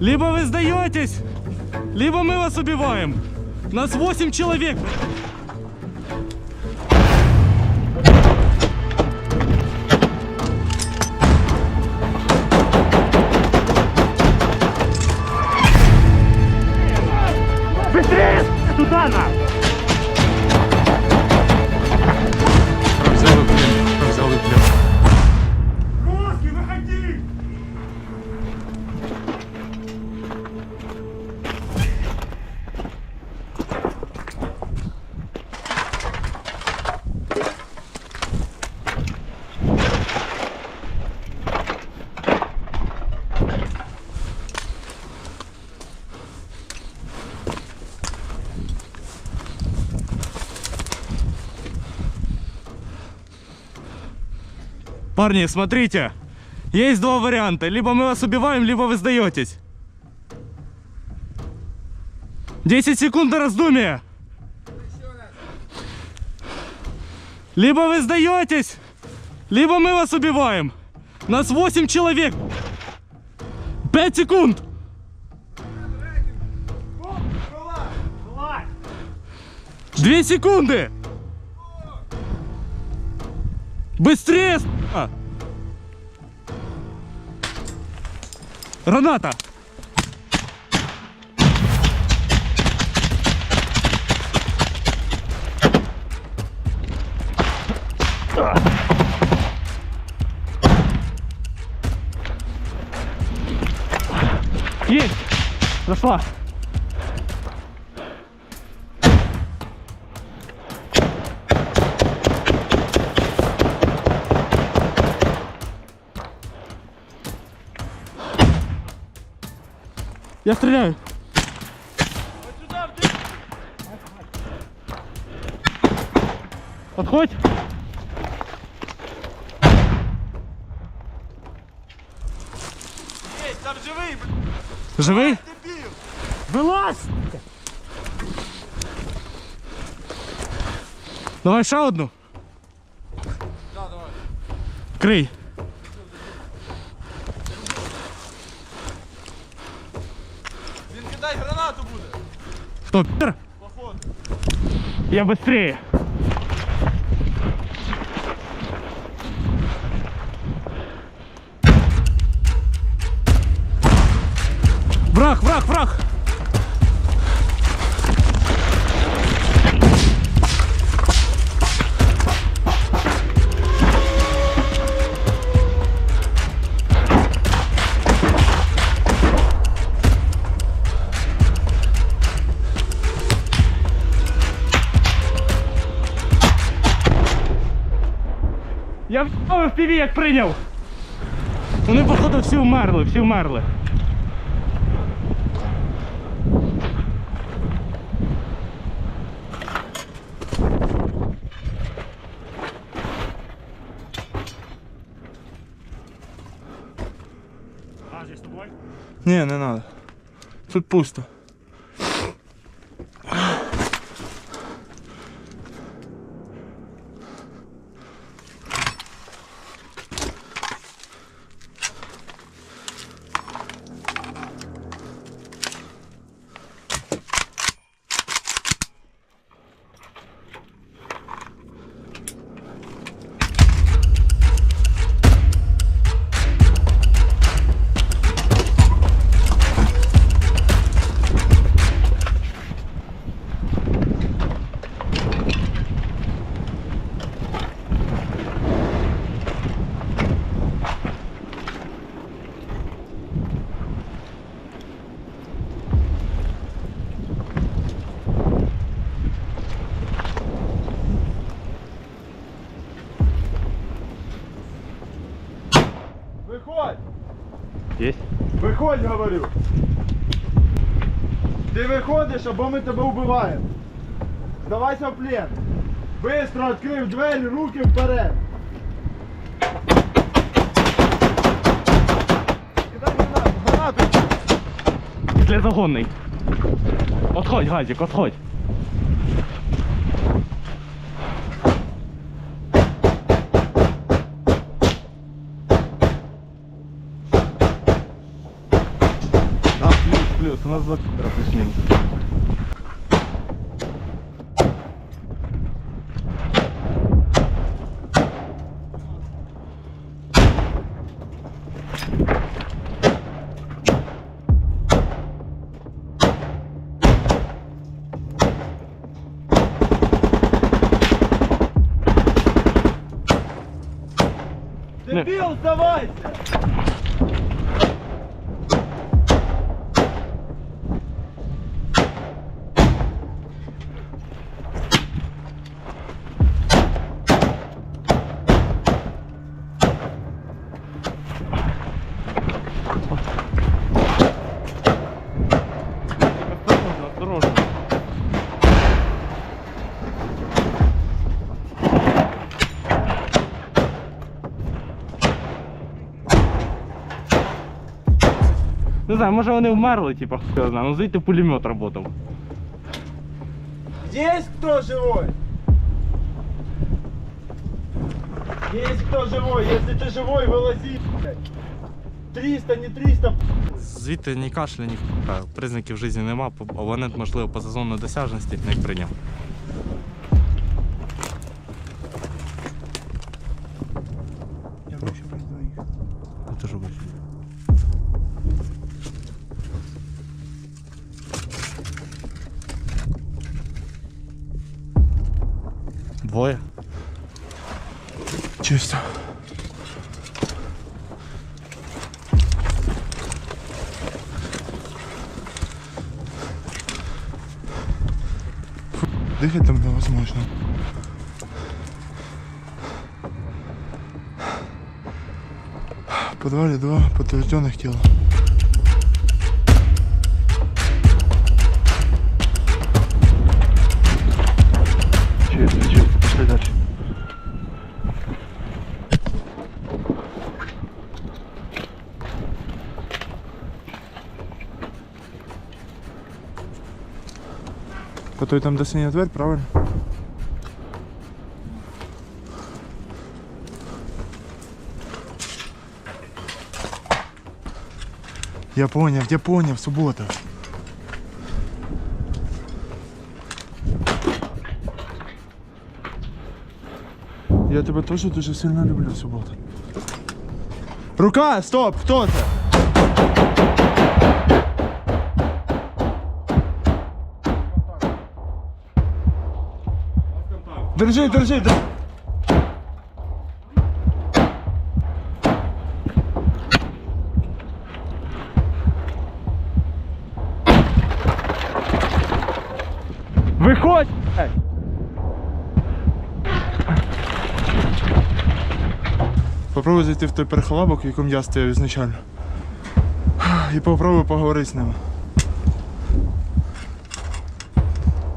Либо вы сдаетесь, либо мы вас убиваем. Нас 8 человек. Парни, смотрите. Есть два варианта. Либо мы вас убиваем, либо вы сдаетесь. 10 секунд на раздумие. Либо вы сдаетесь, либо мы вас убиваем. Нас 8 человек. 5 секунд. Две секунды. Быстрее! с***а! Граната! Есть! Зашла! Я стреляю! Подходь! Ей, там живий, блядь, Живий? дебіл! Вилазь! Давай ще одну. Да, давай. Крий. Він кидай гранату буде. Пір? Походу. Я быстрее. Враг, враг, враг! Я в піві як прийняв. Вони, походу, всі вмерли, всі вмерли. А, здесь с тобой? Ні, не треба. Тут пусто. Виходь! Есть. Виходь, говорю! Ти виходиш, або ми тебе вбиваємо. Здавайся в плен. Быстро відкрив двері, руки вперед. Кидай гранату, гранату. Для загонний. Отходь, Газик, отходь. У нас два кадра плюс-мінус. Дебил, сдавайся! Знаю, може вони вмерли, типа, хуй його знає, ну звідти пулемет работав. Есть кто живой? Есть кто живой? Если ты живой, вылази. блядь. 300, не 300. Звідти ні кашля, ні хуя. Признаків житті нема, по- абонент, можливо, поза зоною досяжності не прийняв. Двоє. Чисто. Дыхать там невозможно. В подвале два подтвержденных тела. Чисто, По той там до синя дверь, правильно? Я понял, я понял, суббота. Я тебе теж дуже сильно люблю, субота. Рука, стоп, хто це? Держи, держи, держи. Виходь! Попробуй зайти в той перехолабок, в якому я стояв ізначально. І попробуй поговорити з ним.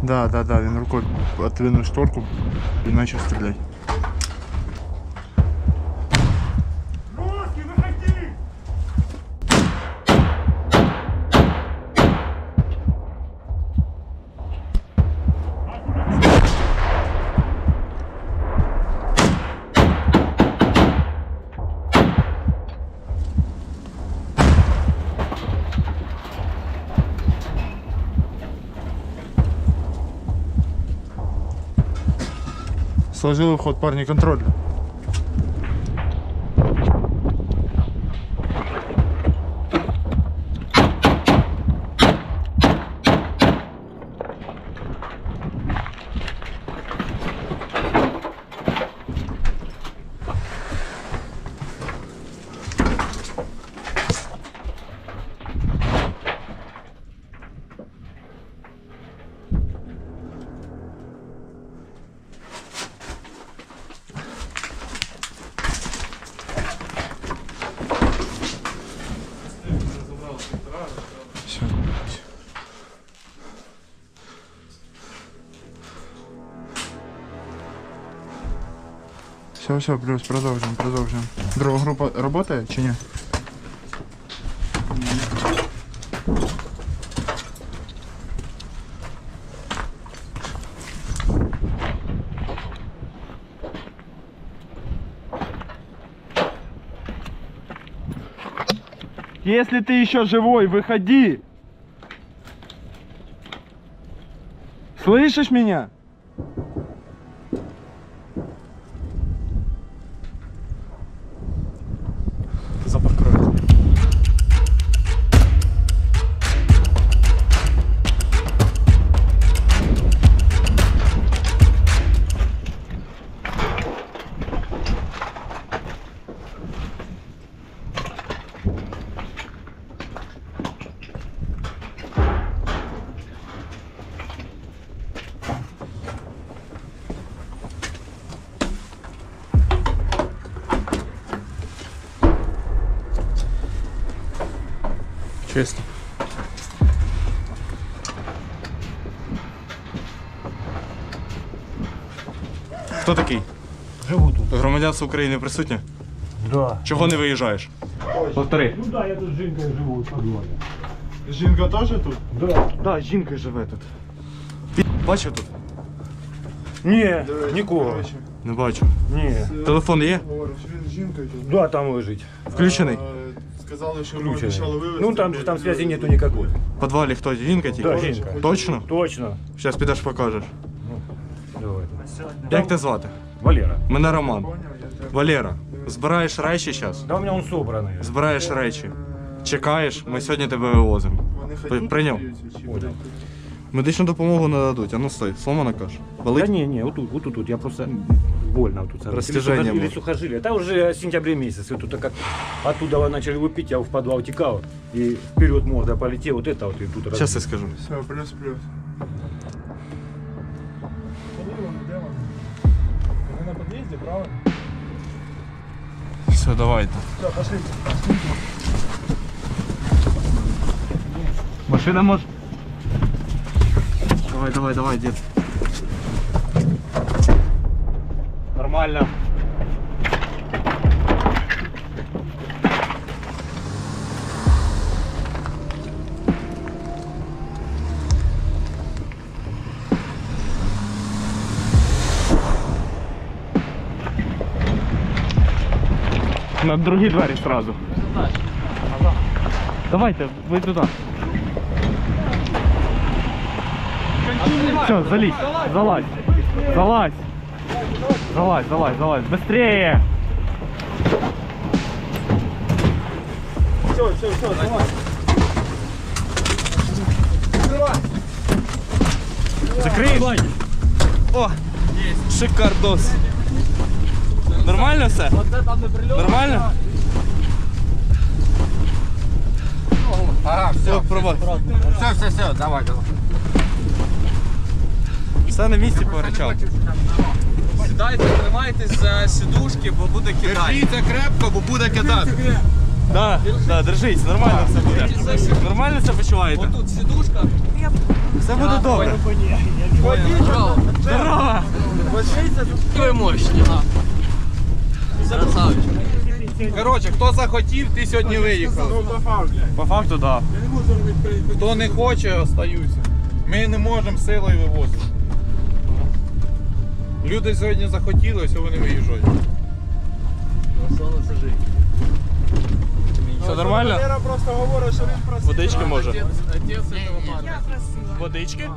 Да, да, да, він рукою отвинув шторку і почав стріляти. Сложили вход парні контроль. Все, все, плюс, продолжим, продолжим. Другая группа работает, чи ні? Если ты еще живой, выходи! Слышишь меня? 300. Хто такий? Живу тут. Громадянство України присутнє? Да. Чого не виїжджаєш? Повтори. Ну да, я тут з жінкою живу у. Жінка теж тут? Да. Да, жінка живе тут. Ти бачив тут? Ні, нікого. Не бачу. Ні. Телефон є? Говориш, він з жінкою тут. Да, там лежить. Включений? Е, Сказали, що ми Включений. обіцяли вивезти. Ну там же там связи нету никакой. В підвалі хто? Жінка тільки? Да, жінка. Точно? Точно. Зараз підеш покажеш. Давай. Як тебе звати? Валера. Мене Роман. Поняв, я тебе. Валера, збираєш речі зараз? Да у меня он собранный. Збираєш речі. Чекаєш, ми сьогодні тебе вивозимо. Вони При- ходять, прийняв. сміються, чи Понял. будуть? Медичну допомогу не дадуть. А ну стой, сломана каш. Да Болить? не, не, вот тут, вот тут, вот я просто больно вот тут. сразу. Растяжение Или, сухожилие, или может. сухожилие. Это уже сентябрь месяц. Вот тут как оттуда вы начали выпить, я в подвал текал. И вперед морда полетел. Вот это вот и тут Зараз я скажу. Все, плюс-плюс. Вони на під'їзді, правильно? Все, давайте. Все, пошли. Машина может... Давай, давай, давай, дед. Нормально. На другі двері сразу. Давайте, ви туди. Все, залезь, залазь, залазь. Залазь, залазь, залазь, быстрее! Все, все, все, давай. Закрий. О, шикардос. Нормально все? Нормально? Ага, все, Все, пробуй. все, все, все, давай, давай. Все на місці по речам. Сідайте, тримайтесь за сідушки, бо буде кидати. Держіться крепко, бо буде кидати. Да, да, держись, нормально все буде. Нормально все почуваєте? Тут сідушка. Все буде добре. Здорово! Ви мощні. Красавчик. Коротше, хто захотів, ти сьогодні виїхав. Ну, по факту. По факту, да. Хто не хоче, остаюся. Ми не можемо силою вивозити. Люди сьогодні захотіли, ось вони виїжджають. Все нормально? Валера просто говорить, що він просив. Водички може? Отець этого парня. Водички? Не,